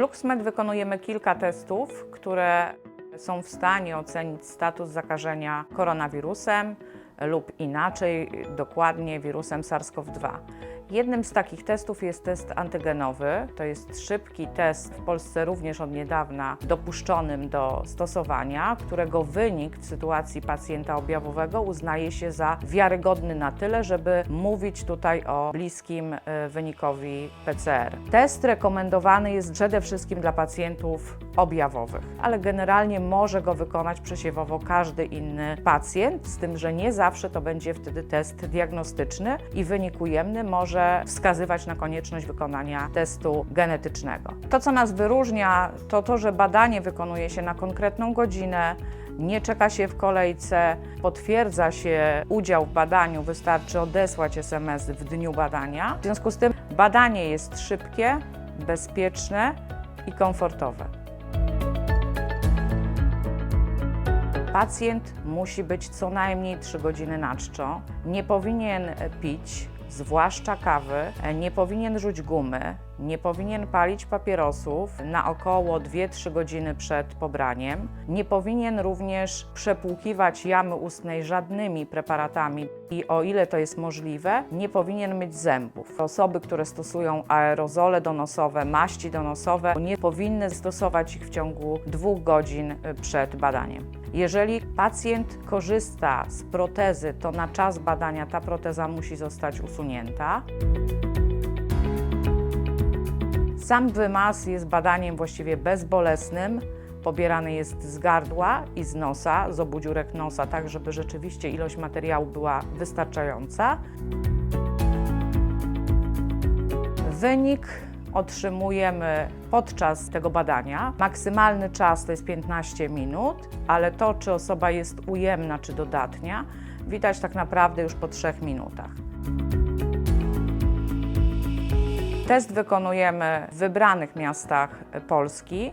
LuxMed wykonujemy kilka testów, które są w stanie ocenić status zakażenia koronawirusem lub inaczej, dokładnie wirusem SARS-CoV-2. Jednym z takich testów jest test antygenowy. To jest szybki test, w Polsce również od niedawna dopuszczonym do stosowania, którego wynik w sytuacji pacjenta objawowego uznaje się za wiarygodny na tyle, żeby mówić tutaj o bliskim e, wynikowi PCR. Test rekomendowany jest przede wszystkim dla pacjentów objawowych, ale generalnie może go wykonać przesiewowo każdy inny pacjent, z tym, że nie zawsze to będzie wtedy test diagnostyczny i wynik ujemny może wskazywać na konieczność wykonania testu genetycznego. To, co nas wyróżnia, to to, że badanie wykonuje się na konkretną godzinę, nie czeka się w kolejce, potwierdza się udział w badaniu, wystarczy odesłać SMS w dniu badania. W związku z tym badanie jest szybkie, bezpieczne i komfortowe. Pacjent musi być co najmniej 3 godziny na czczo, nie powinien pić, zwłaszcza kawy, nie powinien rzuć gumy, nie powinien palić papierosów na około 2-3 godziny przed pobraniem, nie powinien również przepłukiwać jamy ustnej żadnymi preparatami i o ile to jest możliwe, nie powinien myć zębów. Osoby, które stosują aerozole donosowe, maści donosowe, nie powinny stosować ich w ciągu dwóch godzin przed badaniem. Jeżeli pacjent korzysta z protezy, to na czas badania ta proteza musi zostać usunięta. Sam wymaz jest badaniem właściwie bezbolesnym. Pobierany jest z gardła i z nosa, z obu dziurek nosa, tak żeby rzeczywiście ilość materiału była wystarczająca. Wynik otrzymujemy podczas tego badania. Maksymalny czas to jest 15 minut, ale to, czy osoba jest ujemna czy dodatnia, widać tak naprawdę już po 3 minutach. Test wykonujemy w wybranych miastach Polski.